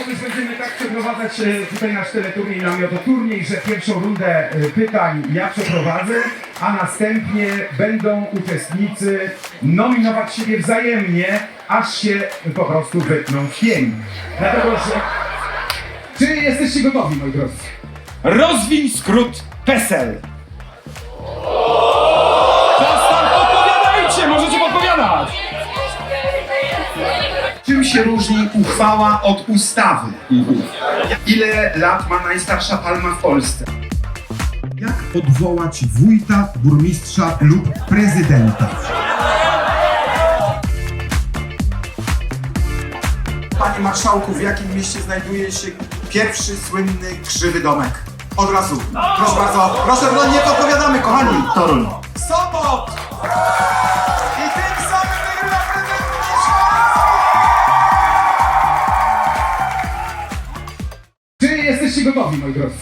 Otóż będziemy tak przeprowadzać e, tutaj nasz teleturniej namiototurniej, że pierwszą rundę e, pytań ja przeprowadzę, a następnie będą uczestnicy nominować siebie wzajemnie, aż się po prostu wytną w pień. Dlatego, że... Czy jesteście gotowi, moi drodzy? Rozwiń skrót PESEL. Czym się różni uchwała od ustawy? Ile lat ma najstarsza palma w Polsce? Jak odwołać wójta, burmistrza lub prezydenta? Panie marszałku, w jakim mieście znajduje się pierwszy słynny krzywy domek? Od razu. Proszę bardzo. Proszę, no nie podpowiadamy, kochani. Toruń. Jesteście gotowi, moi drodzy?